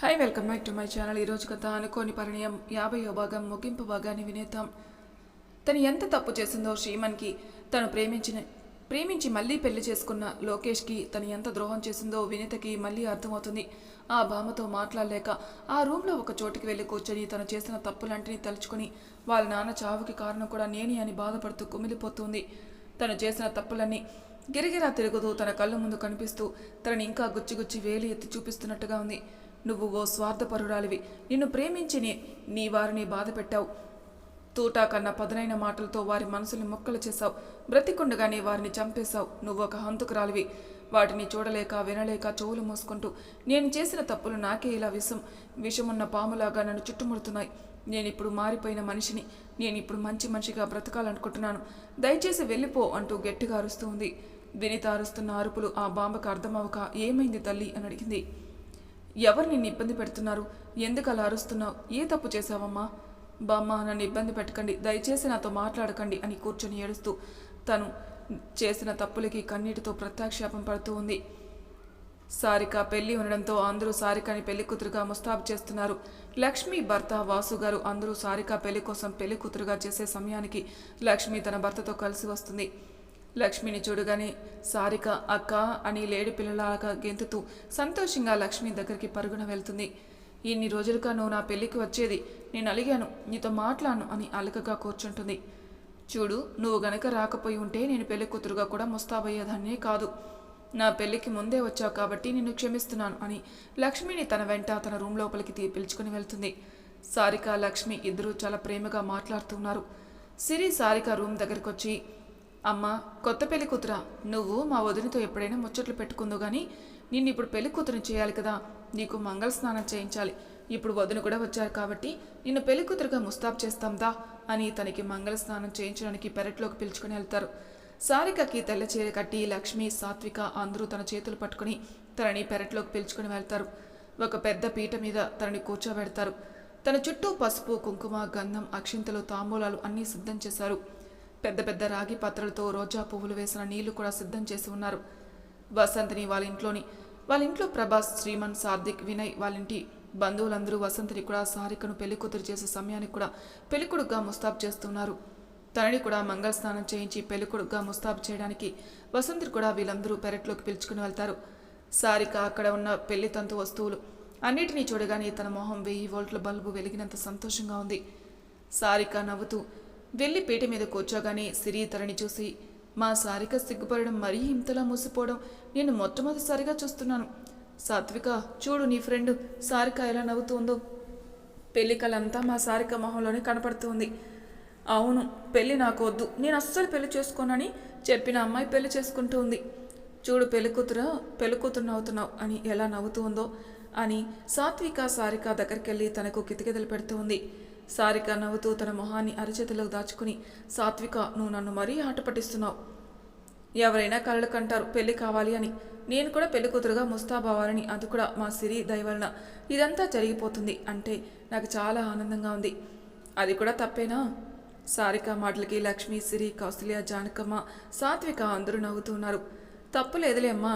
Hi welcome back to my channel ఈరోజు కథ అనుకోని పరిణయం. యాభైయో భాగం ముగింపు భాగాన్ని వినేద్దాం. తను ఎంత తప్పు చేసిందో శ్రీమన్కి తను ప్రేమించిన ప్రేమించి మళ్ళీ పెళ్ళి చేసుకున్న లోకేష్కి తను ఎంత ద్రోహం చేసిందో వినీతకి మళ్ళీ అర్థమవుతుంది. ఆ భామతో మాట్లాడలేక ఆ రూమ్లో ఒక చోటుకి వెళ్ళి కూర్చొని తను చేసిన తప్పులంటిని తలుచుకొని వాళ్ళ నాన్న చావుకి కారణం కూడా నేనే అని బాధపడుతూ కుమిలిపోతుంది. తను చేసిన తప్పులన్నీ గిరిగిరా తిరుగుతూ తన కళ్ళ ముందు కనిపిస్తూ తనని ఇంకా గుచ్చిగుచ్చి వేలి ఎత్తి చూపిస్తున్నట్టుగా ఉంది. నువ్వు ఓ స్వార్థపరురాలివి. నిన్ను ప్రేమించిని నీ- వారిని బాధ పెట్టావు తూటా కన్నా పదునైన మాటలతో వారి మనసుని మొక్కలు చేశావు. బ్రతికుండగానే వారిని చంపేశావు. నువ్వు ఒక హంతుకురాలివి. వాటిని చూడలేక వినలేక చెవులు మూసుకుంటూ నేను చేసిన తప్పులు నాకే ఇలా విషం విషమున్న పాములాగా నన్ను చుట్టుముడుతున్నాయి. నేనిప్పుడు మారిపోయిన మనిషిని నేను ఇప్పుడు మంచి మనిషిగా బ్రతకాలనుకుంటున్నాను. దయచేసి వెళ్ళిపో అంటూ గట్టిగా అరుస్తూ ఉంది. వినిత అరుస్తున్న అరుపులు ఆ బాంబకు అర్థమవక ఏమైంది తల్లి? అని అడిగింది. ఎవరు నిన్ను ఇబ్బంది పెడుతున్నారు? ఎందుకు అలా అరుస్తున్నావు? ఏ తప్పు చేశావమ్మా? బామ్మ నన్ను ఇబ్బంది పెట్టకండి. దయచేసి నాతో మాట్లాడకండి అని కూర్చొని ఏడుస్తూ తను చేసిన తప్పులకి కన్నీటితో ప్రత్యాక్షేపం పడుతూ ఉంది. సారిక పెళ్ళి ఉండడంతో అందరూ సారికని పెళ్ళి కూతురుగా ముస్తాబు చేస్తున్నారు. లక్ష్మి భర్త వాసు గారు అందరూ సారిక పెళ్ళి కోసం పెళ్ళి కూతురుగా చేసే సమయానికి లక్ష్మి తన భర్తతో కలిసి వస్తుంది. లక్ష్మిని చూడగానే సారిక అక్క అని లేడి పిల్లలాగా గెంతుతూ సంతోషంగా లక్ష్మి దగ్గరికి పరుగున వెళ్తుంది. ఇన్ని రోజులుగా నువ్వు నా పెళ్ళికి వచ్చేది నేను అలిగాను నీతో మాట్లాడను అని అలకగా కూర్చుంటుంది. చూడు నువ్వు గనక రాకపోయి ఉంటే నేను పెళ్ళి కూతురుగా కూడా ముస్తాబయ్యేదాన్నే కాదు. నా పెళ్ళికి ముందే వచ్చావు కాబట్టి నిన్ను క్షమిస్తున్నాను అని లక్ష్మిని తన వెంట తన రూమ్ లోపలికి తీ పిలుచుకుని వెళ్తుంది. సారిక లక్ష్మి ఇద్దరూ చాలా ప్రేమగా మాట్లాడుతున్నారు సిరి సారిక రూమ్ దగ్గరికి వచ్చి అమ్మా కొత్త పెళ్ళి కూతురా. నువ్వు మా వదినతో ఎప్పుడైనా ముచ్చట్లు పెట్టుకుందో కానీ నిన్ను ఇప్పుడు పెళ్ళి కూతురు చేయాలి కదా. నీకు మంగళ స్నానం చేయించాలి. ఇప్పుడు వదిన కూడా వచ్చారు కాబట్టి నిన్ను పెళ్ళి కూతురుగా ముస్తాబ్ చేస్తాందా అని తనకి మంగళ స్నానం చేయించడానికి పెరట్లోకి పిలుచుకుని వెళ్తారు. సారికకి తెల్ల చీర కట్టి లక్ష్మి సాత్విక అందరూ తన చేతులు పట్టుకుని తనని పెరట్లోకి పిలుచుకుని వెళ్తారు. ఒక పెద్ద పీట మీద తనని కూర్చోబెడతారు. తన చుట్టూ పసుపు కుంకుమ గంధం అక్షింతలు తాంబూలాలు అన్నీ సిద్ధం చేశారు. పెద్ద పెద్ద రాగి పాత్రలతో రోజా పువ్వులు వేసిన నీళ్ళు కూడా సిద్ధం చేసి ఉన్నారు. వసంతిని వాళ్ళ ఇంట్లోని వాళ్ళ ఇంట్లో ప్రభాస్ శ్రీమన్ సార్థిక్ వినయ్ వాళ్ళ ఇంటి బంధువులందరూ వసంతిని కూడా సారికను పెళ్ళికూతురు చేసే సమయానికి కూడా పెళ్ళికొడుకుగా ముస్తాబ్ చేస్తున్నారు. తనని కూడా మంగళ స్నానం చేయించి పెళ్ళికొడుకుగా ముస్తాబు చేయడానికి వసంతిని కూడా వీళ్ళందరూ పెరట్లోకి పిలుచుకుని వెళ్తారు. సారిక అక్కడ ఉన్న పెళ్ళి తంతు వస్తువులు అన్నిటినీ చూడగానే తన మొహం వెయ్యి వోల్ట్ల బల్బు వెలిగినంత సంతోషంగా ఉంది. సారిక నవ్వుతూ వెళ్ళి పీట మీద కూర్చోగానే సిరి తనని చూసి మా సారిక సిగ్గుపడడం మరీ ఇంతలా మూసిపోవడం నేను మొట్టమొదటిసారిగా చూస్తున్నాను. సాత్విక చూడు నీ ఫ్రెండ్ సారిక ఎలా నవ్వుతుందో. పెళ్ళి కలంతా మా సారిక మొహంలోనే కనపడుతుంది. అవును పెళ్ళి నాకు వద్దు. నేను అస్సలు పెళ్ళి చేసుకోనని చెప్పిన అమ్మాయి పెళ్ళి చేసుకుంటూ ఉంది చూడు పెళ్ళి కూతురు పెళ్ళి కూతురు నవ్వుతున్నావు అని ఎలా నవ్వుతుందో అని సాత్విక సారిక దగ్గరికి వెళ్ళి తనకు కితికిదలు పెడుతూ ఉంది సారిక నవ్వుతూ తన మొహాన్ని అరచేతిలో దాచుకుని సాత్విక నువ్వు నన్ను మరీ ఆట పట్టిస్తున్నావు. ఎవరైనా కలలు కంటారు పెళ్ళి కావాలి అని. నేను కూడా పెళ్ళి కూతురుగా ముస్తాబావాలని అది కూడా మా సిరి దయవలన ఇదంతా జరిగిపోతుంది అంటే నాకు చాలా ఆనందంగా ఉంది. అది కూడా తప్పేనా? సారిక మాటలకి లక్ష్మి సిరి కౌసల్య జానకమ్మ సాత్విక అందరూ నవ్వుతున్నారు తప్పు లేదులే అమ్మా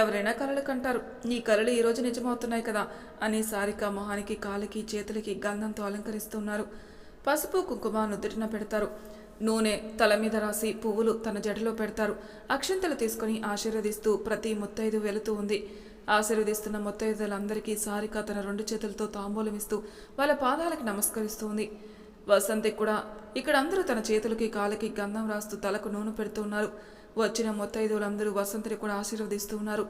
ఎవరైనా కలలు కంటారు. నీ కలలు ఈరోజు నిజమవుతున్నాయి కదా అని సారిక మొహానికి కాలికి చేతులకి గంధంతో అలంకరిస్తున్నారు. పసుపు కుంకుమ నుదుటిన పెడతారు. నూనె తల మీద రాసి పువ్వులు తన జడలో పెడతారు. అక్షంతలు తీసుకొని ఆశీర్వదిస్తూ ప్రతి ముత్తైదు వెళుతూ ఉంది. ఆశీర్వదిస్తున్న ముత్తైదులందరికీ సారిక తన రెండు చేతులతో తాంబూలమిస్తూ వాళ్ళ పాదాలకు నమస్కరిస్తుంది వసంతి కూడా ఇక్కడ అందరూ తన చేతులకి కాళ్ళకి గంధం రాస్తూ తలకు నూనె పెడుతున్నారు వచ్చిన ముత్తైదువులందరూ వసంతని కూడా ఆశీర్వదిస్తూ ఉన్నారు.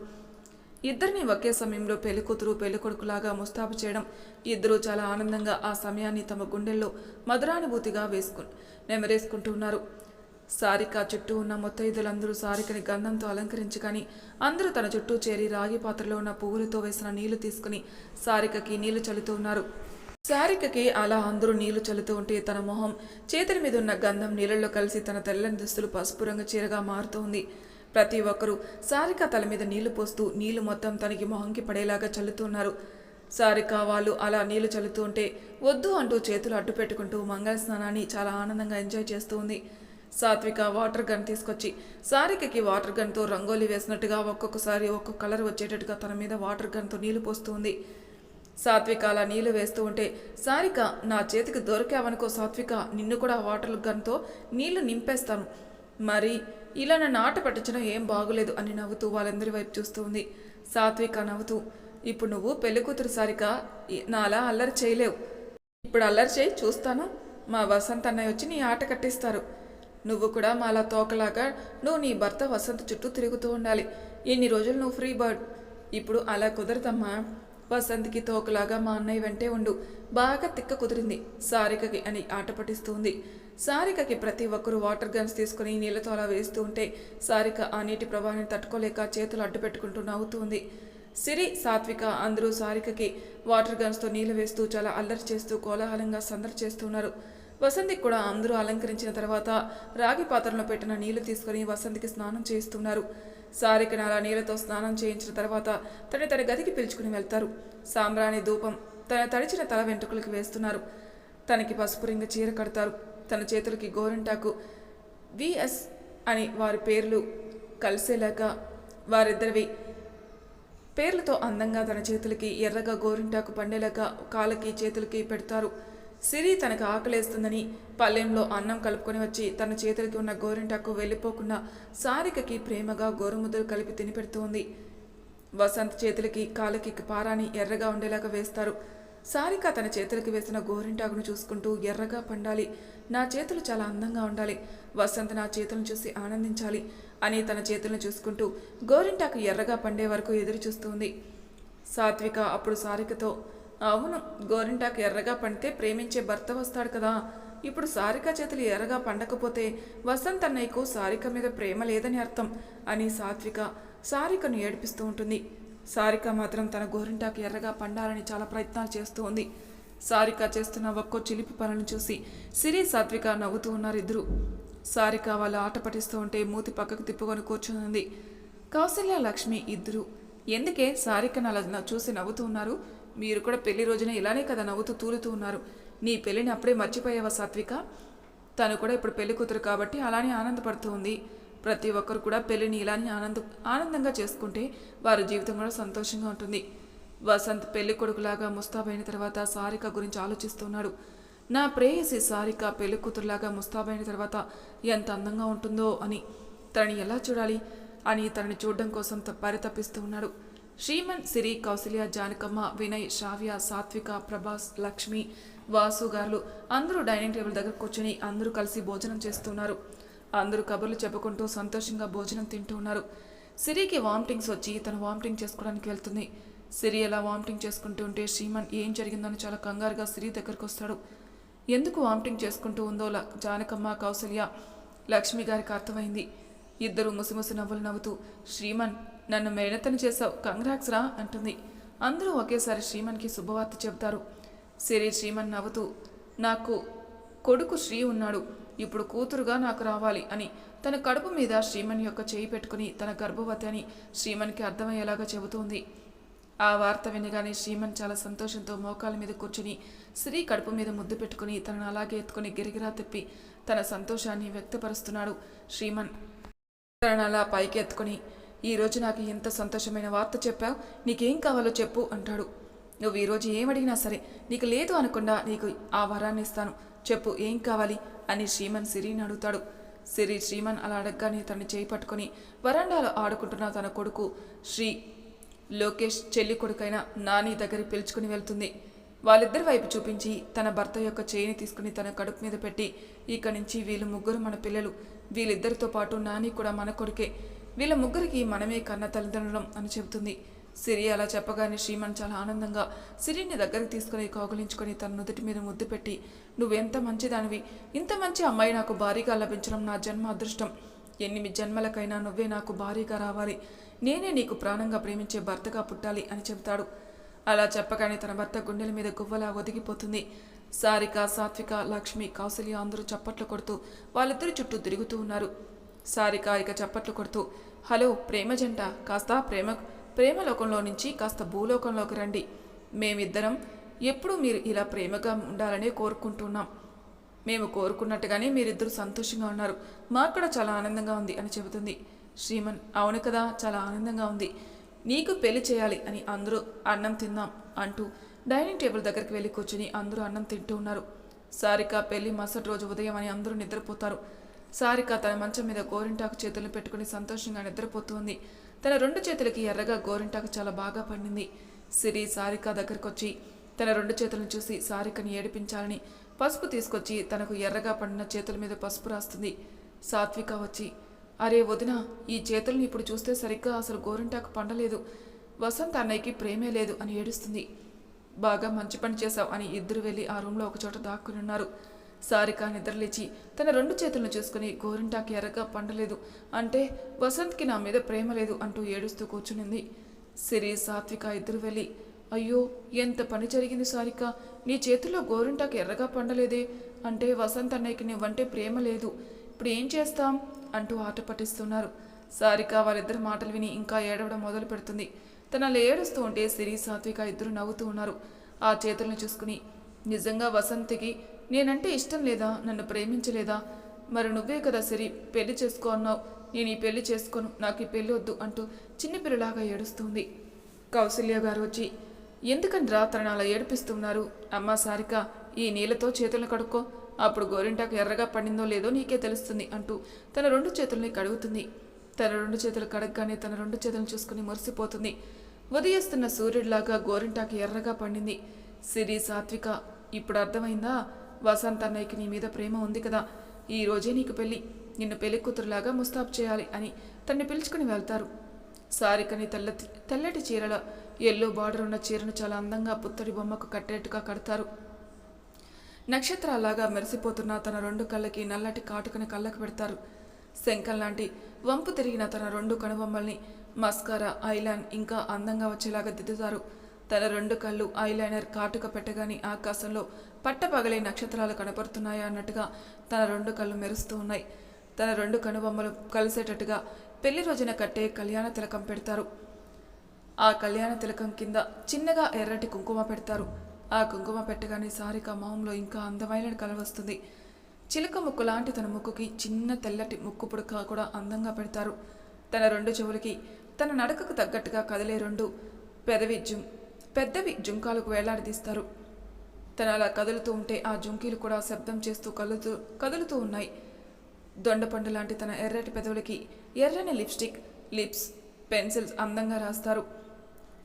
ఇద్దరిని ఒకే సమయంలో పెళ్ళికూతురు పెళ్ళికొడుకులాగా ముస్తాబు చేయడం ఇద్దరూ చాలా ఆనందంగా ఆ సమయాన్ని తమ గుండెల్లో మధురానుభూతిగా వేసుకు నెమరేసుకుంటున్నారు సారిక చుట్టూ ఉన్న ముత్తైదులందరూ సారికని గంధంతో అలంకరించగాని అందరూ తన చుట్టూ చేరి రాగి పాత్రలో ఉన్న పువ్వులతో వేసిన నీళ్ళు తీసుకుని సారికకి నీళ్ళు చల్లుతూ ఉన్నారు. సారికకి అలా అందరూ నీళ్ళు చల్లుతూ ఉంటే తన మొహం చేతుల మీద ఉన్న గంధం నీళ్ళల్లో కలిసి తన తెల్లని దుస్తులు పసుపు రంగు చీరగా మారుతోంది ప్రతి ఒక్కరూ సారిక తల మీద నీళ్ళు పోస్తూ నీళ్ళు మొత్తం తనకి మొహంకి పడేలాగా చల్లుతున్నారు సారిక వాళ్ళు అలా నీళ్ళు చల్లుతూ ఉంటే వద్దు అంటూ చేతులు అడ్డు పెట్టుకుంటూ మంగళ స్నానాన్ని చాలా ఆనందంగా ఎంజాయ్ చేస్తూ ఉంది. సాత్విక వాటర్ గన్ తీసుకొచ్చి సారికకి వాటర్ గన్తో రంగోలీ వేసినట్టుగా ఒక్కొక్కసారి ఒక్కొక్క కలర్ వచ్చేటట్టుగా తన మీద వాటర్ గన్తో నీళ్ళు పోస్తుంది సాత్విక అలా నీళ్ళు వేస్తూ ఉంటే సారిక నా చేతికి దొరికావనుకో సాత్విక నిన్ను కూడా వాటర్ గన్తో నీళ్ళు నింపేస్తాను. మరి ఇలా నన్ను ఆట పట్టించడం ఏం బాగులేదు అని నవ్వుతూ వాళ్ళందరి వైపు చూస్తూ ఉంది. సాత్విక నవ్వుతూ ఇప్పుడు నువ్వు పెళ్ళి కూతురు సారిక నాలా అల్లరి చేయలేవు. ఇప్పుడు అల్లరి చేయి చూస్తాను. మా వసంత్ అన్నయ్య వచ్చి నీ ఆట కట్టిస్తారు. నువ్వు కూడా మాలా తోకలాగా నువ్వు నీ భర్త వసంత్ చుట్టూ తిరుగుతూ ఉండాలి. ఎన్ని రోజులు నువ్వు ఫ్రీ బర్డ్. ఇప్పుడు అలా కుదరదమ్మా. వసంత్కి తోకలాగా మా అన్నయ్య వెంటే ఉండు. బాగా తిక్క కుదిరింది. సారికకి అని ఆట పట్టిస్తుంది. సారికకి ప్రతి ఒక్కరూ వాటర్ గన్స్ తీసుకుని నీళ్ళతో అలా వేస్తూ ఉంటే సారిక ఆ నీటి ప్రవాహాన్ని తట్టుకోలేక చేతులు అడ్డు పెట్టుకుంటూ నవ్వుతుంది. సిరి సాత్విక అందరూ సారికకి వాటర్ గన్స్తో నీళ్ళు వేస్తూ చాలా అల్లరి చేస్తూ కోలాహలంగా సందడి చేస్తున్నారు వసంతికి కూడా అందరూ అలంకరించిన తర్వాత రాగి పాత్రలో పెట్టిన నీళ్ళు తీసుకుని వసంతికి స్నానం చేస్తున్నారు సారికను అలా నీళ్ళతో స్నానం చేయించిన తర్వాత తన తన గదికి పిలుచుకుని వెళ్తారు. సాంబ్రాణి ధూపం తన తడిచిన తల వెంట్రుకలకు వేస్తున్నారు. తనకి పసుపు రింగ చీర కడతారు. తన చేతులకి గోరింటాకు విఎస్ అని వారి పేర్లు కలిసేలాగా వారిద్దరివి. పేర్లతో అందంగా తన చేతులకి ఎర్రగా గోరింటాకు పండేలాగా కాళ్ళకి చేతులకి పెడతారు. సిరి తనకు ఆకలేస్తుందని పల్లెంలో అన్నం కలుపుకొని వచ్చి తన చేతులకి ఉన్న గోరింటాకు వెళ్ళిపోకుండా సారికకి ప్రేమగా గోరుముద్దలు కలిపి తినిపెడుతూ ఉంది. వసంత్ చేతులకి కాళ్ళకి పారాని ఎర్రగా ఉండేలాగా వేస్తారు. సారిక తన చేతులకి వేసిన గోరింటాకును చూసుకుంటూ ఎర్రగా పండాలి. నా చేతులు చాలా అందంగా ఉండాలి. వసంత్ నా చేతులను చూసి ఆనందించాలి అని తన చేతులను చూసుకుంటూ గోరింటాకు ఎర్రగా పండే వరకు ఎదురు చూస్తుంది సాత్విక అప్పుడు సారికతో అవును గోరింటాకు ఎర్రగా పండితే ప్రేమించే భర్త వస్తాడు కదా. ఇప్పుడు సారిక చేతులు ఎర్రగా పండకపోతే వసంత్ అన్నయ్యకు సారిక మీద ప్రేమ లేదని అర్థం అని సాత్విక సారికను ఏడిపిస్తూ ఉంటుంది. సారిక మాత్రం తన గోరింటాకు ఎర్రగా పండాలని చాలా ప్రయత్నాలు చేస్తూ ఉంది. సారిక చేస్తున్న ఒక్కో చిలిపి పనులను చూసి సిరి సాత్విక నవ్వుతూ ఉన్నారు ఇద్దరు సారిక వాళ్ళ ఆట పటిస్తూ ఉంటే మూతి పక్కకు తిప్పుకొని కూర్చుంది కౌశల్య లక్ష్మి ఇద్దరు. ఎందుకే సారికను అలా చూసి నవ్వుతూ ఉన్నారు? మీరు కూడా పెళ్ళి రోజున ఇలానే కదా నవ్వుతూ తూలుతూ ఉన్నారు. నీ పెళ్ళిని అప్పుడే మర్చిపోయావా సాత్విక? తను కూడా ఇప్పుడు పెళ్ళి కూతురు కాబట్టి అలానే ఆనందపడుతూ ఉంది. ప్రతి ఒక్కరు కూడా పెళ్ళిని ఇలానే ఆనంద ఆనందంగా చేసుకుంటే వారి జీవితం కూడా సంతోషంగా ఉంటుంది. వసంత్ పెళ్ళి కొడుకులాగా ముస్తాబైన తర్వాత సారిక గురించి ఆలోచిస్తున్నాడు నా ప్రేయసి సారిక పెళ్ళి కూతురులాగా ముస్తాబైన తర్వాత ఎంత అందంగా ఉంటుందో అని. తనని ఎలా చూడాలి అని తనని చూడడం కోసం త- పరితపిస్తూ ఉన్నాడు. శ్రీమన్ సిరి కౌసల్య జానకమ్మ వినయ్ శ్రావ్య సాత్విక ప్రభాస్ లక్ష్మి వాసు గారు అందరూ డైనింగ్ టేబుల్ దగ్గర కూర్చొని అందరూ కలిసి భోజనం చేస్తున్నారు. అందరూ కబుర్లు చెప్పుకుంటూ సంతోషంగా భోజనం తింటూ ఉన్నారు. సిరికి వామిటింగ్స్ వచ్చి తను వామిటింగ్ చేసుకోవడానికి వెళ్తుంది. సిరి అలా వామిటింగ్ చేసుకుంటూ ఉంటే శ్రీమన్ ఏం జరిగిందని చాలా కంగారుగా సిరి దగ్గరకు వస్తాడు. ఎందుకు వామిటింగ్ చేసుకుంటూ ఉందో ల- జానకమ్మ కౌసల్య లక్ష్మి గారికి అర్థమైంది. ఇద్దరు ముసిముసి నవ్వులు నవ్వుతూ శ్రీమన్ నన్ను మేనతను చేసావు కంగ్రాక్స్ రా అంటుంది. అందరూ ఒకేసారి శ్రీమన్కి శుభవార్త చెబుతారు. సిరి శ్రీమన్ నవ్వుతూ నాకు కొడుకు శ్రీ ఉన్నాడు. ఇప్పుడు కూతురుగా నాకు రావాలి అని తన కడుపు మీద శ్రీమన్ యొక్క చేయి పెట్టుకుని తన గర్భవతి అని శ్రీమన్కి అర్థమయ్యేలాగా చెబుతోంది. ఆ వార్త వినగానే శ్రీమన్ చాలా సంతోషంతో మోకాల మీద కూర్చుని శ్రీ కడుపు మీద ముద్దు పెట్టుకుని తనను అలాగే ఎత్తుకుని గిరిగిరా తిప్పి తన సంతోషాన్ని వ్యక్తపరుస్తున్నాడు. శ్రీమన్ తనను అలా పైకి ఎత్తుకుని ఈరోజు నాకు ఎంత సంతోషమైన వార్త చెప్పావు నీకేం కావాలో చెప్పు అంటాడు. నువ్వు ఈరోజు ఏం అడిగినా సరే నీకు లేదు అనకుండా నీకు ఆ వరాన్ని ఇస్తాను. చెప్పు ఏం కావాలి? అని శ్రీమన్ సిరిని అడుగుతాడు. సిరి శ్రీమన్ అలా అడగగానే తనని చేయి పట్టుకొని వరండాలో ఆడుకుంటున్న తన కొడుకు శ్రీ లోకేష్ చెల్లి కొడుకైన నాని దగ్గర పిలుచుకుని వెళ్తుంది. వాళ్ళిద్దరి వైపు చూపించి తన భర్త యొక్క చేయిని తీసుకుని తన కడుపు మీద పెట్టి ఇక్కడి నుంచి వీళ్ళు ముగ్గురు మన పిల్లలు. వీళ్ళిద్దరితో పాటు నాని కూడా మన కొడుకే. వీళ్ళ ముగ్గురికి మనమే కన్న తల్లిదండ్రులం అని చెబుతుంది. సిరి అలా చెప్పగానే శ్రీమన్ చాలా ఆనందంగా సిరిని దగ్గరికి తీసుకుని కౌగులించుకొని తన నుదుటి మీద ముద్దు పెట్టి నువ్వెంత మంచిదానివి. ఇంత మంచి అమ్మాయి నాకు భారీగా లభించడం నా జన్మ అదృష్టం. ఎన్ని జన్మలకైనా నువ్వే నాకు భారీగా రావాలి. నేనే నీకు ప్రాణంగా ప్రేమించే భర్తగా పుట్టాలి అని చెబుతాడు. అలా చెప్పగానే తన భర్త గుండెల మీద గువ్వలా ఒదిగిపోతుంది. సారిక సాత్విక లక్ష్మి కౌసల్య అందరూ చప్పట్లు కొడుతూ వాళ్ళిద్దరి చుట్టూ తిరుగుతూ ఉన్నారు. సారిక ఇక చప్పట్లు కొడుతూ హలో ప్రేమ జంట కాస్త ప్రేమ ప్రేమలోకంలో నుంచి కాస్త భూలోకంలోకి రండి. మేమిద్దరం ఎప్పుడూ మీరు ఇలా ప్రేమగా ఉండాలని కోరుకుంటున్నాం. మేము కోరుకున్నట్టుగానే మీరిద్దరూ సంతోషంగా ఉన్నారు. మాకు కూడా చాలా ఆనందంగా ఉంది అని చెబుతుంది. శ్రీమన్ అవును కదా చాలా ఆనందంగా ఉంది. నీకు పెళ్ళి చేయాలి అని అందరూ అన్నం తిందాం అంటూ డైనింగ్ టేబుల్ దగ్గరికి వెళ్ళి కూర్చుని అందరూ అన్నం తింటూ ఉన్నారు. సారిక పెళ్ళి మరుసటి రోజు ఉదయం అని అందరూ నిద్రపోతారు. సారిక తన మంచం మీద గోరింటాకు చేతులు పెట్టుకుని సంతోషంగా నిద్రపోతుంది. తన రెండు చేతులకి ఎర్రగా గోరింటాకు చాలా బాగా పండింది. సిరి సారిక దగ్గరకొచ్చి తన రెండు చేతులను చూసి సారికని ఏడిపించాలని పసుపు తీసుకొచ్చి తనకు ఎర్రగా పండిన చేతుల మీద పసుపు రాస్తుంది. సాత్విక వచ్చి అరే వదిన ఈ చేతులను ఇప్పుడు చూస్తే సరిగ్గా అసలు గోరింటాకు పండలేదు. వసంత్ అన్నయ్యకి ప్రేమే లేదు అని ఏడుస్తుంది. బాగా మంచి పని చేశావు అని ఇద్దరు వెళ్ళి ఆ రూమ్లో ఒకచోట దాక్కుని ఉన్నారు. సారిక నిద్రలేచి తన రెండు చేతులను చూసుకుని గోరింటాకి ఎర్రగా పండలేదు. అంటే వసంత్కి నా మీద ప్రేమ లేదు అంటూ ఏడుస్తూ కూర్చునింది. సిరి సాత్విక ఇద్దరు వెళ్ళి అయ్యో ఎంత పని జరిగింది సారిక? నీ చేతిలో గోరింటాకు ఎర్రగా పండలేదే? అంటే వసంత్ అన్నయ్యకి నువ్వంటే ప్రేమ లేదు. ఇప్పుడు ఏం చేస్తాం? అంటూ ఆట పట్టిస్తున్నారు. సారిక వారిద్దరు మాటలు విని ఇంకా ఏడవడం మొదలు పెడుతుంది. తనల్ని ఏడుస్తూ ఉంటే సిరి సాత్విక ఇద్దరు నవ్వుతూ ఉన్నారు. ఆ చేతులను చూసుకుని నిజంగా వసంతికి నేనంటే ఇష్టం లేదా? నన్ను ప్రేమించలేదా? మరి నువ్వే కదా సరి పెళ్ళి చేసుకో అన్నావు. నేను ఈ పెళ్ళి చేసుకోను నాకు ఈ పెళ్ళి వద్దు అంటూ చిన్నపిల్లలాగా ఏడుస్తుంది. కౌసల్య గారు వచ్చి ఎందుకని రా తనని అలా ఏడిపిస్తున్నారు? అమ్మ సారిక ఈ నీళ్ళతో చేతులను కడుక్కో. అప్పుడు గోరింటాకు ఎర్రగా పండిందో లేదో నీకే తెలుస్తుంది అంటూ తన రెండు చేతుల్ని కడుగుతుంది. తన రెండు చేతులు కడగగానే తన రెండు చేతులను చూసుకుని మురిసిపోతుంది. ఉదయిస్తున్న సూర్యుడిలాగా గోరింటాకు ఎర్రగా పండింది. సిరి సాత్విక ఇప్పుడు అర్థమైందా? వసంత్ అన్నయ్యకి నీ మీద ప్రేమ ఉంది కదా. ఈ రోజే నీకు పెళ్ళి. నిన్ను పెళ్ళి కూతురులాగా ముస్తాబు చేయాలి అని తన్ని పిలుచుకుని వెళ్తారు. సారికని తెల్ల తెల్లటి చీరల ఎల్లో బార్డర్ ఉన్న చీరను చాలా అందంగా పుత్తడి బొమ్మకు కట్టేట్టుగా కడతారు. నక్షత్రాలాగా మెరిసిపోతున్న తన రెండు కళ్ళకి నల్లటి కాటుకని కళ్ళకు పెడతారు. శంఖం లాంటి వంపు తిరిగిన తన రెండు కనుబొమ్మల్ని మస్కారా ఐలాండ్ ఇంకా అందంగా వచ్చేలాగా దిద్దుతారు. తన రెండు కళ్ళు ఐలైనర్ కాటుక పెట్టగానే ఆకాశంలో పట్టపగలే నక్షత్రాలు కనపడుతున్నాయా అన్నట్టుగా తన రెండు కళ్ళు మెరుస్తూ ఉన్నాయి. తన రెండు కనుబొమ్మలు కలిసేటట్టుగా పెళ్ళి రోజున కట్టే కళ్యాణ తిలకం పెడతారు. ఆ కళ్యాణ తిలకం కింద చిన్నగా ఎర్రటి కుంకుమ పెడతారు. ఆ కుంకుమ పెట్టగానే సారిక మొహంలో ఇంకా అందమైన కలవస్తుంది చిలక ముక్కు లాంటి తన ముక్కుకి చిన్న తెల్లటి ముక్కు పుడక కూడా అందంగా పెడతారు. తన రెండు చెవులకి తన నడకకు తగ్గట్టుగా కదిలే రెండు పెదవి జుమ్ పెద్దవి జుంకాలకు వేలాడదీస్తారు. తను అలా కదులుతూ ఉంటే ఆ జుంకీలు కూడా శబ్దం చేస్తూ కదులుతూ కదులుతూ ఉన్నాయి. దొండపండు లాంటి తన ఎర్రటి పెదవులకి ఎర్రని లిప్స్టిక్ లిప్స్ పెన్సిల్స్ అందంగా రాస్తారు.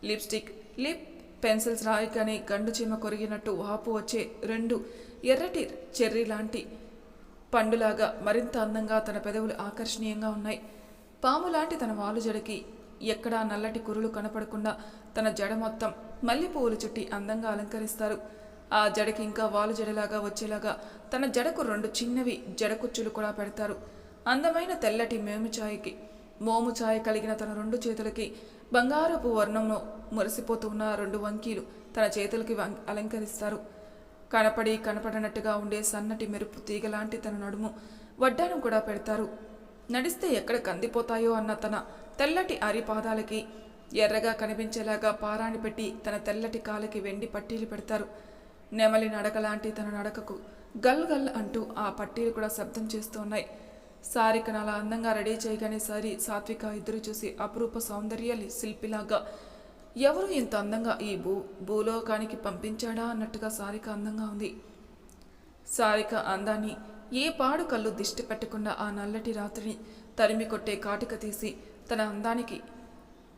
లిప్స్టిక్ లిప్ పెన్సిల్స్ రాయగానే గండు చీమ కొరిగినట్టు వాపు వచ్చే రెండు ఎర్రటి చెర్రీ లాంటి పండులాగా మరింత అందంగా తన పెదవులు ఆకర్షణీయంగా ఉన్నాయి. పాము లాంటి తన వాలు జడకి ఎక్కడా నల్లటి కురులు కనపడకుండా తన జడ మొత్తం మల్లెపువ్వులు చుట్టి అందంగా అలంకరిస్తారు. ఆ జడకి ఇంకా వాలు జడలాగా వచ్చేలాగా తన జడకు రెండు చిన్నవి జడకుచ్చులు కూడా పెడతారు. అందమైన తెల్లటి మేము ఛాయకి మోము ఛాయ కలిగిన తన రెండు చేతులకి బంగారపు వర్ణంలో మురిసిపోతున్న రెండు వంకీలు తన చేతులకి అలంకరిస్తారు. కనపడి కనపడనట్టుగా ఉండే సన్నటి మెరుపు తీగలాంటి తన నడుము వడ్డానం కూడా పెడతారు. నడిస్తే ఎక్కడ కందిపోతాయో అన్న తన తెల్లటి అరిపాదాలకి ఎర్రగా కనిపించేలాగా పారాని పెట్టి తన తెల్లటి కాలికి వెండి పట్టీలు పెడతారు. నెమలి నడక లాంటి తన నడకకు గల్ గల్ అంటూ ఆ పట్టీలు కూడా శబ్దం చేస్తూ ఉన్నాయి. సారికను అలా అందంగా రెడీ చేయగానే సరి సాత్విక ఇద్దరు చూసి అపురూప సౌందర్య శిల్పిలాగా ఎవరు ఇంత అందంగా ఈ భూ భూలోకానికి పంపించాడా? అన్నట్టుగా సారిక అందంగా ఉంది. సారిక అందాన్ని ఏ పాడు కళ్ళు దిష్టి పెట్టకుండా ఆ నల్లటి రాత్రిని తరిమి కొట్టే కాటిక తీసి తన అందానికి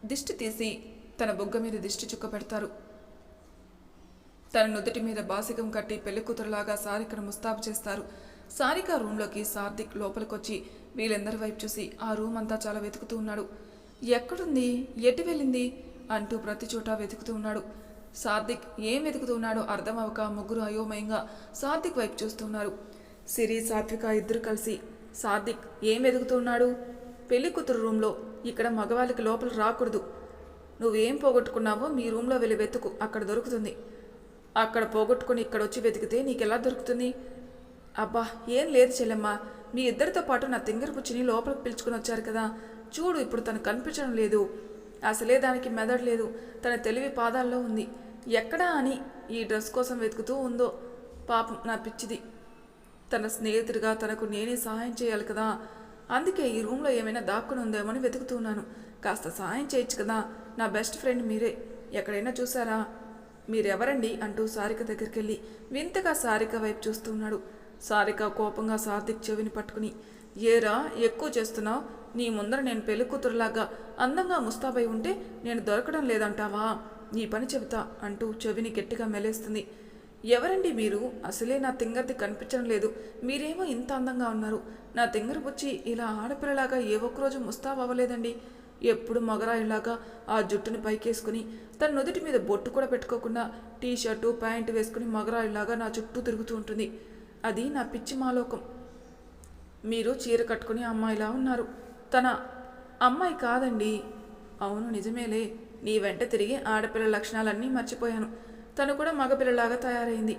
దిష్టి తీసి తన బుగ్గ మీద దిష్టి చుక్క పెడతారు. తన నుదుటి మీద బాసికం కట్టి పెళ్ళి కూతురులాగా సారికను ముస్తాబు చేస్తారు. సారిక రూమ్లోకి సార్థిక్ లోపలికొచ్చి వీళ్ళందరి వైపు చూసి ఆ రూమ్ అంతా చాలా వెతుకుతూ ఉన్నాడు. ఎక్కడుంది? ఎటు వెళ్ళింది? అంటూ ప్రతి చోట వెతుకుతూ ఉన్నాడు. సార్థిక్ ఏం వెతుకుతూ ఉన్నాడో అర్థం అవ్వక ముగ్గురు అయోమయంగా సార్థిక్ వైపు చూస్తున్నారు సిరి సాత్విక ఇద్దరు కలిసి సార్థిక్ ఏం వెతుకుతూ ఉన్నాడు? పెళ్ళి కూతురు రూమ్లో ఇక్కడ మగవాళ్ళకి లోపల రాకూడదు. నువ్వేం పోగొట్టుకున్నావో మీ రూమ్లో వెళ్ళి వెతుకు అక్కడ దొరుకుతుంది. అక్కడ పోగొట్టుకుని ఇక్కడ వచ్చి వెతికితే నీకెలా దొరుకుతుంది? అబ్బా ఏం లేదు చెల్లెమ్మ. మీ ఇద్దరితో పాటు నా తింగర కూర్చుని లోపలికి పిలుచుకుని వచ్చారు కదా. చూడు ఇప్పుడు తను కనిపించడం లేదు. అసలే దానికి మెదడు లేదు. తన తెలివి పాదాల్లో ఉంది. ఎక్కడా అని ఈ డ్రెస్ కోసం వెతుకుతూ ఉందో. పాపం నా పిచ్చిది. తన స్నేహితుడిగా తనకు నేనే సహాయం చేయాలి కదా. అందుకే ఈ రూమ్లో ఏమైనా దాక్కుని ఉందేమో అని వెతుకుతున్నాను కాస్త సహాయం చేయొచ్చు కదా. నా బెస్ట్ ఫ్రెండ్ మీరే. ఎక్కడైనా చూసారా మీరెవరండి? అంటూ సారిక దగ్గరికి వెళ్ళి వింతగా సారిక వైపు చూస్తున్నాడు సారిక కోపంగా సార్థిక్ చెవిని పట్టుకుని ఏరా ఎక్కువ చేస్తున్నావు? నీ ముందర నేను పెళ్ళి కూతురులాగా అందంగా ముస్తాబై ఉంటే నేను దొరకడం లేదంటావా? నీ పని చెబుతా అంటూ చెవిని గట్టిగా మెలేస్తుంది. ఎవరండి మీరు? అసలే నా తింగర్ది కనిపించడం లేదు. మీరేమో ఇంత అందంగా ఉన్నారు. నా తింగర బుచ్చి ఇలా ఆడపిల్లలాగా ఏ ఒక్కరోజు ముస్తాబు అవ్వలేదండి. ఎప్పుడు మగరాయిలాగా ఆ జుట్టుని పైకేసుకుని తన నుదుటి మీద బొట్టు కూడా పెట్టుకోకుండా టీ షర్టు ప్యాంటు వేసుకుని మగరాయిలాగా నా చుట్టూ తిరుగుతూ ఉంటుంది. అది నా పిచ్చి మాలోకం. మీరు చీర కట్టుకుని అమ్మాయిలా ఉన్నారు. తన అమ్మాయి కాదండి. అవును నిజమేలే. నీ వెంట తిరిగి ఆడపిల్ల లక్షణాలన్నీ మర్చిపోయాను. తను కూడా మగపిల్లలాగా తయారైంది.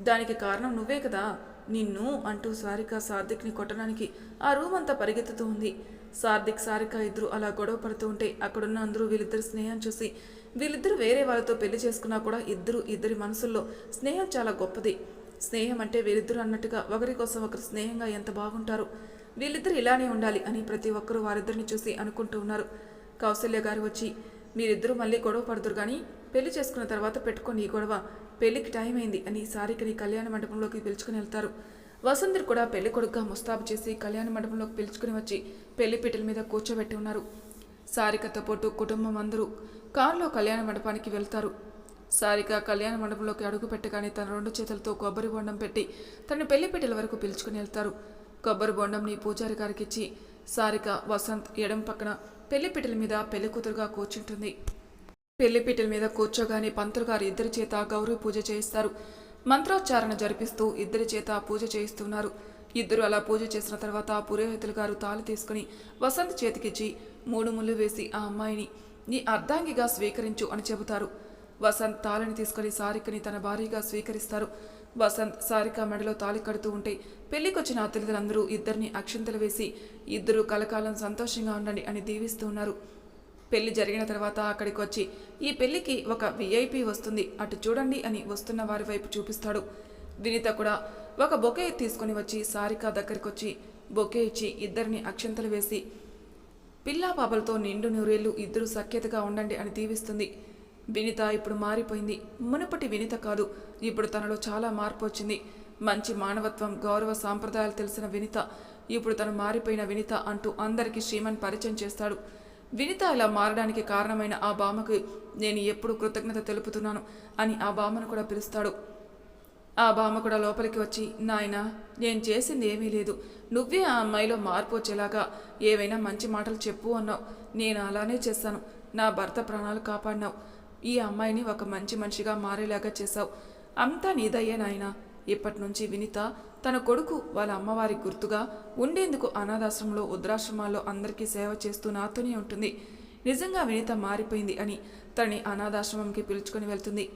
దానికి కారణం నువ్వే కదా. నిన్ను అంటూ సారిక సార్థిక్ని కొట్టడానికి ఆ రూమ్ అంతా పరిగెత్తుతూ ఉంది. సార్థిక్ సారిక ఇద్దరు అలా గొడవ పడుతూ ఉంటే అక్కడున్న అందరూ వీళ్ళిద్దరు స్నేహం చూసి వీళ్ళిద్దరూ వేరే వాళ్ళతో పెళ్ళి చేసుకున్నా కూడా ఇద్దరు ఇద్దరి మనసుల్లో స్నేహం చాలా గొప్పది. స్నేహం అంటే వీళ్ళిద్దరూ అన్నట్టుగా ఒకరి కోసం ఒకరు స్నేహంగా ఎంత బాగుంటారు. వీళ్ళిద్దరు ఇలానే ఉండాలి అని ప్రతి ఒక్కరూ వారిద్దరిని చూసి అనుకుంటూ ఉన్నారు. కౌశల్య గారు వచ్చి మీరిద్దరూ మళ్ళీ గొడవ పడుతురు కానీ పెళ్ళి చేసుకున్న తర్వాత పెట్టుకోండి ఈ గొడవ. పెళ్ళికి టైం అయింది అని సారికని కళ్యాణ మండపంలోకి పిలుచుకుని వెళ్తారు. వసుంధర్ కూడా పెళ్ళి కొడుకుగా ముస్తాబు చేసి కళ్యాణ మండపంలోకి పిలుచుకుని వచ్చి పెళ్ళి పీటల మీద కూర్చోబెట్టి ఉన్నారు. సారికతో పాటు కుటుంబం అందరూ కారులో కళ్యాణ మండపానికి వెళ్తారు. సారిక కళ్యాణ మండపంలోకి అడుగు పెట్టగానే తన రెండు చేతులతో కొబ్బరి బొండం పెట్టి తన పెళ్ళిపీటల వరకు పిలుచుకుని వెళ్తారు. కొబ్బరి బొండంని పూజారి గారికి ఇచ్చి సారిక వసంత్ ఎడం పక్కన పెళ్ళిపీటల మీద పెళ్ళి కూతురుగా కూర్చుంటుంది. పెళ్ళిపీటల మీద కూర్చోగానే పంతులు గారు ఇద్దరి చేత గౌరవ పూజ చేయిస్తారు. మంత్రోచ్చారణ జరిపిస్తూ ఇద్దరి చేత పూజ చేయిస్తున్నారు. ఇద్దరు అలా పూజ చేసిన తర్వాత పురోహితులు గారు తాళి తీసుకుని వసంత్ చేతికిచ్చి మూడు ముళ్ళు వేసి ఆ అమ్మాయిని నీ అర్ధాంగిగా స్వీకరించు అని చెబుతారు. వసంత్ తాళిని తీసుకుని సారికని తన భార్యగా స్వీకరిస్తారు. వసంత్ సారిక మెడలో తాళి కడుతూ ఉంటే పెళ్ళికొచ్చిన అతిథులందరూ ఇద్దరిని అక్షంతలు వేసి ఇద్దరు కలకాలం సంతోషంగా ఉండండి అని దీవిస్తూ ఉన్నారు. పెళ్ళి జరిగిన తర్వాత అక్కడికి వచ్చి ఈ పెళ్ళికి ఒక విఐపి వస్తుంది అటు చూడండి అని వస్తున్న వారి వైపు చూపిస్తాడు. వినిత కూడా ఒక బొకే తీసుకుని వచ్చి సారిక దగ్గరికి వచ్చి బొకే ఇచ్చి ఇద్దరిని అక్షంతలు వేసి పిల్లా పాపలతో నిండు నూరేళ్ళు ఇద్దరు సఖ్యతగా ఉండండి అని దీవిస్తుంది. వినిత ఇప్పుడు మారిపోయింది. మునుపటి వినిత కాదు ఇప్పుడు తనలో చాలా మార్పు వచ్చింది. మంచి మానవత్వం గౌరవ సాంప్రదాయాలు తెలిసిన వినిత ఇప్పుడు తను మారిపోయిన వినిత అంటూ అందరికీ శ్రీమన్ పరిచయం చేస్తాడు. వినిత ఇలా మారడానికి కారణమైన ఆ బామ్మకు నేను ఎప్పుడు కృతజ్ఞత తెలుపుతున్నాను అని ఆ భామను కూడా పిలుస్తాడు. ఆ భామ కూడా లోపలికి వచ్చి నాయన నేను చేసింది ఏమీ లేదు. నువ్వే ఆ అమ్మాయిలో మార్పు వచ్చేలాగా ఏవైనా మంచి మాటలు చెప్పు అన్నావు. నేను అలానే చేశాను నా భర్త ప్రాణాలు కాపాడినావు. ఈ అమ్మాయిని ఒక మంచి మనిషిగా మారేలాగా చేశావు. అంతా నీదయ్యే నాయన. ఇప్పటి నుంచి వినిత తన కొడుకు వాళ్ళ అమ్మవారి గుర్తుగా ఉండేందుకు అనాథాశ్రమంలో వృద్ధాశ్రమాల్లో అందరికీ సేవ చేస్తూ నాతోనే ఉంటుంది. నిజంగా వినిత మారిపోయింది అని తనని అనాథాశ్రమంకి పిలుచుకొని వెళ్తుంది.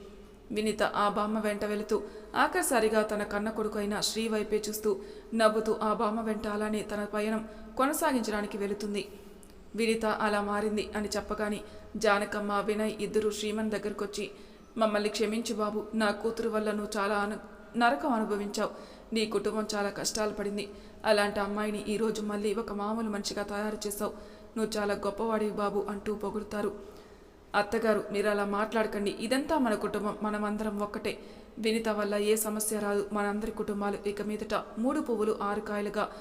వినిత ఆ బామ్మ వెంట వెళుతూ ఆఖరిసారిగా తన కన్న కొడుకు అయిన శ్రీ వైపే చూస్తూ నవ్వుతూ ఆ బామ్మ వెంట అలానే తన పయనం కొనసాగించడానికి వెళుతుంది. వినిత అలా మారింది అని చెప్పగానే జానకమ్మ వినయ్ ఇద్దరు శ్రీమన్ దగ్గరకొచ్చి మమ్మల్ని క్షమించు బాబు నా కూతురు వల్ల నువ్వు చాలా అను నరకం అనుభవించావు. నీ కుటుంబం చాలా కష్టాలు పడింది. అలాంటి అమ్మాయిని ఈరోజు మళ్ళీ ఒక మామూలు మనిషిగా తయారు చేశావు. నువ్వు చాలా గొప్పవాడివి బాబు అంటూ పొగుడుతారు. అత్తగారు మీరు అలా మాట్లాడకండి. ఇదంతా మన కుటుంబం. మనమందరం ఒక్కటే. వినిత వల్ల ఏ సమస్య రాదు. మనందరి కుటుంబాలు ఇక మీదట మూడు పువ్వులు ఆరు కాయలుగా.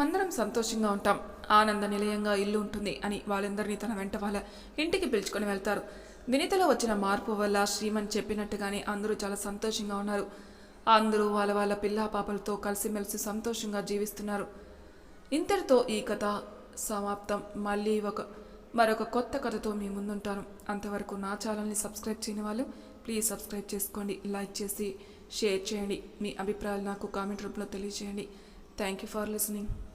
అందరం సంతోషంగా ఉంటాం. ఆనంద నిలయంగా ఇల్లు ఉంటుంది అని వాళ్ళందరినీ తన వెంట వాళ్ళ ఇంటికి పిలుచుకొని వెళ్తారు. వినితలో వచ్చిన మార్పు వల్ల శ్రీమన్ చెప్పినట్టుగానే అందరూ చాలా సంతోషంగా ఉన్నారు. అందరూ వాళ్ళ వాళ్ళ పిల్లా పాపలతో కలిసిమెలిసి సంతోషంగా జీవిస్తున్నారు. ఇంతటితో ఈ కథ సమాప్తం. మళ్ళీ ఒక మరొక కొత్త కథతో మీ ముందుంటాను. అంతవరకు నా ఛానల్ని సబ్స్క్రైబ్ చేయని వాళ్ళు ప్లీజ్ సబ్స్క్రైబ్ చేసుకోండి లైక్ చేసి షేర్ చేయండి. మీ అభిప్రాయాలు నాకు కామెంట్ రూపంలో తెలియజేయండి. Thank you for listening.